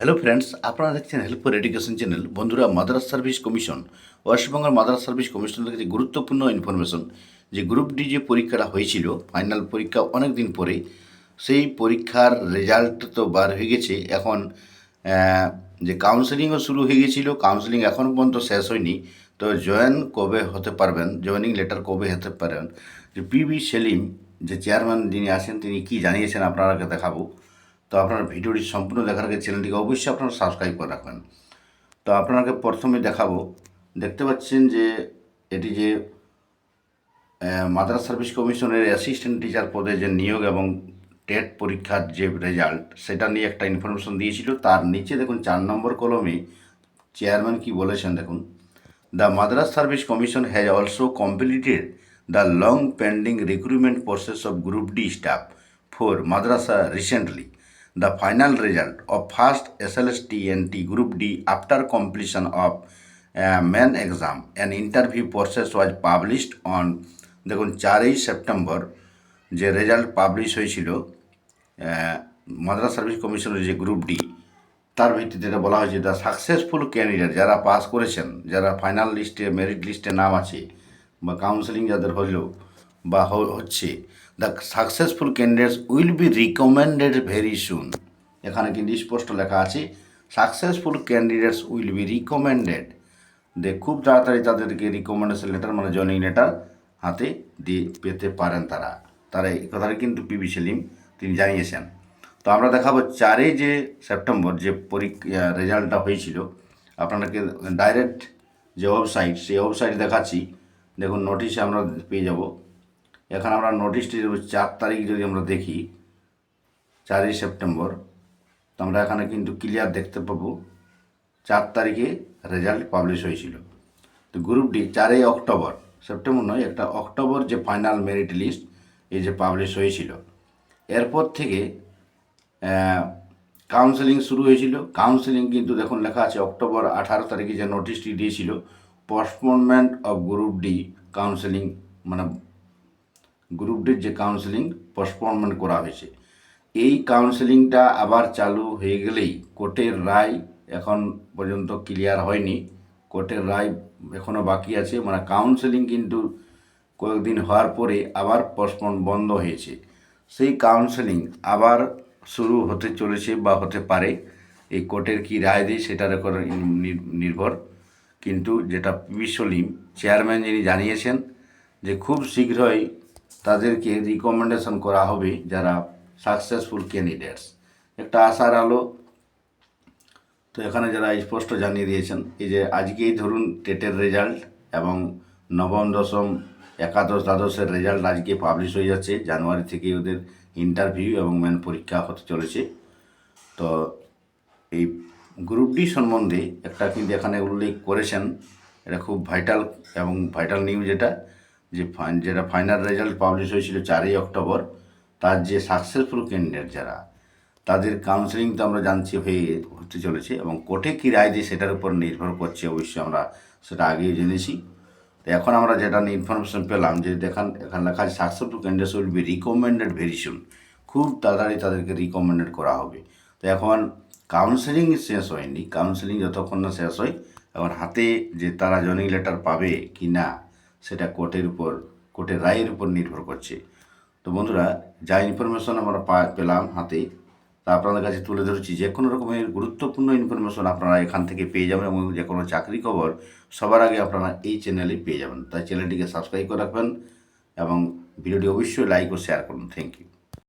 Hello friends আপনারা দেখছেন help for education channel বন্ধুরা Madrasah service commission West Bengal Madrasah service কমিশনের কাছে গুরুত্বপূর্ণ ইনফরমেশন যে গ্রুপ ডি যে পরীক্ষাটা হয়েছিল ফাইনাল পরীক্ষা অনেক দিন পরে, সেই পরীক্ষার রেজাল্ট তো বার হয়ে গেছে। এখন যে কাউন্সেলিংও শুরু হয়ে গেছিল কাউন্সেলিং এখনও পর্যন্ত শেষ হয়নি। তো জয়েন কবে হতে পারবেন? জয়েনিং লেটার কবে হতে পারেন যে পিবি সেলিম যে চেয়ারম্যান যিনি আছেন, তিনি কি জানিয়েছেন আপনারাকে দেখাবো। তো আপনারা ভিডিওটি সম্পূর্ণ দেখার আগে চ্যানেলটিকে অবশ্যই আপনারা সাবস্ক্রাইব করে রাখবেন। তো আপনাকে প্রথমে দেখাবো, দেখতে পাচ্ছেন যে এটি যে মাদ্রাস সার্ভিস কমিশনের অ্যাসিস্ট্যান্ট টিচার পদে যে নিয়োগ এবং টেট পরীক্ষার যে রেজাল্ট সেটা নিয়ে একটা ইনফরমেশন দিয়েছিল। তার নিচে দেখুন, চার নম্বর কলমে চেয়ারম্যান কি বলেছেন দেখুন। The Madrasah service commission has also completed the long pending recruitment process of group D staff for madrasah recently the final result of first SLSTNT Group D after completion of uh, main exam. And interview process was published on দেখুন চারই September যে result publish হয়েছিল Madras service কমিশনের যে group D তার ভিত্তিতে এটা বলা হয়েছে দ্য সাকসেসফুল ক্যান্ডিডেট যারা পাস করেছেন যারা ফাইনাল লিস্টে মেরিট লিস্টে নাম আছে বা কাউন্সেলিং যাদের হলো বা হচ্ছে the successful candidates will be recommended very soon এখানে কিন্তু স্পষ্ট লেখা আছে successful candidates will be recommended they খুব তাড়াতাড়ি তাদেরকে রিকমেন্ডেশন লেটার মানে জয়নিং লেটার হাতে দিয়ে পেতে পারেন তারা। তারা এই কথাটা কিন্তু পিবি সেলিম তিনি জানিয়েছেন। তো আমরা দেখাবো চারই যে সেপ্টেম্বর যে পরীক্ষা, রেজাল্টটা হয়েছিল, আপনাদেরকে ডাইরেক্ট যে ওয়েবসাইট সেই ওয়েবসাইট দেখাচ্ছি। দেখুন নোটিশে আমরা পেয়ে যাব। এখানে আমরা নোটিশটি চার তারিখ যদি আমরা দেখি, চারই সেপ্টেম্বর, তো আমরা এখানে কিন্তু ক্লিয়ার দেখতে পাবো চার তারিখে রেজাল্ট পাবলিশ হয়েছিল। তো গ্রুপ ডি চারই অক্টোবর, সেপ্টেম্বর নয়, একটা অক্টোবর যে ফাইনাল মেরিট লিস্ট এই যে পাবলিশ হয়েছিল। এরপর থেকে কাউন্সেলিং শুরু হয়েছিল। কাউন্সেলিং কিন্তু দেখুন লেখা আছে অক্টোবর আঠারো তারিখে যে নোটিশটি দিয়েছিল postponement of group D counselling মানে গ্রুপ ডির যে কাউন্সেলিং পোস্টপোনমেন্ট করা হয়েছে, এই কাউন্সেলিংটা আবার চালু হয়ে গেলেই কোর্টের রায় এখন পর্যন্ত ক্লিয়ার হয়নি। কোর্টের রায় এখনও বাকি আছে মানে কাউন্সেলিং কিন্তু কয়েকদিন হওয়ার পরে আবার পোস্টপোন বন্ধ হয়েছে। সেই কাউন্সেলিং আবার শুরু হতে চলেছে বা হতে পারে, এই কোর্টের কি রায় দেয় সেটার উপর নির্ভর। কিন্তু যেটা পিবি সলিম চেয়ারম্যান যিনি জানিয়েছেন যে খুব শীঘ্রই তাদেরকে রিকমেন্ডেশন করা হবে যারা সাকসেসফুল ক্যান্ডিডেটস একটা আশার আলো। তো এখানে যারা স্পষ্ট জানিয়ে দিয়েছেন, এই যে আজকেই ধরুন টেটের রেজাল্ট এবং নবম, দশম, একাদশ, দ্বাদশের রেজাল্ট আজকে পাবলিশ হয়ে যাচ্ছে। জানুয়ারি থেকে ওদের ইন্টারভিউ এবং মেন পরীক্ষা হতে চলেছে। তো এই গ্রুপ ডি সম্বন্ধে একটা কিন্তু এখানে উল্লেখ করেছেন। এটা খুব ভাইটাল এবং ভাইটাল নিউজ এটা। যে যেটা ফাইনাল রেজাল্ট পাবলিশ হয়েছিল চারই অক্টোবর, তার যে সাকসেসফুল ক্যান্ডিডেট যারা, তাদের কাউন্সেলিং তো আমরা জানছি হয়ে, হতে চলেছে এবং কোর্টে কী রায় দিয়ে সেটার উপর নির্ভর করছে অবশ্যই আমরা সেটা আগেই জেনেছি। তো এখন আমরা যেটা ইনফরমেশন পেলাম যে দেখান, এখানে লেখা আছে successful candidates will be recommended very soon খুব তাড়াতাড়ি তাদেরকে রিকমেন্ডেড করা হবে। তো এখন কাউন্সেলিং শেষ হয়নি। কাউন্সেলিং যতক্ষণ না শেষ হয়, এখন হাতে যে তারা জয়নিং লেটার পাবে কি না সেটা কোর্টের উপর, কোর্টের রায়ের উপর নির্ভর করছে। তো বন্ধুরা, যা ইনফরমেশন আমরা পা- পেলাম হাতে তা আপনাদের কাছে তুলে ধরেছি, যে কোনো রকমের গুরুত্বপূর্ণ ইনফরমেশন আপনারা এখান থেকে পেয়ে যাবেন এবং যে কোনো চাকরি খবর সবার আগে আপনারা এই চ্যানেলে পেয়ে যাবেন। তাই চ্যানেলটিকে সাবস্ক্রাইব করে রাখবেন এবং ভিডিওটি অবশ্যই লাইক ও শেয়ার করুন। Thank you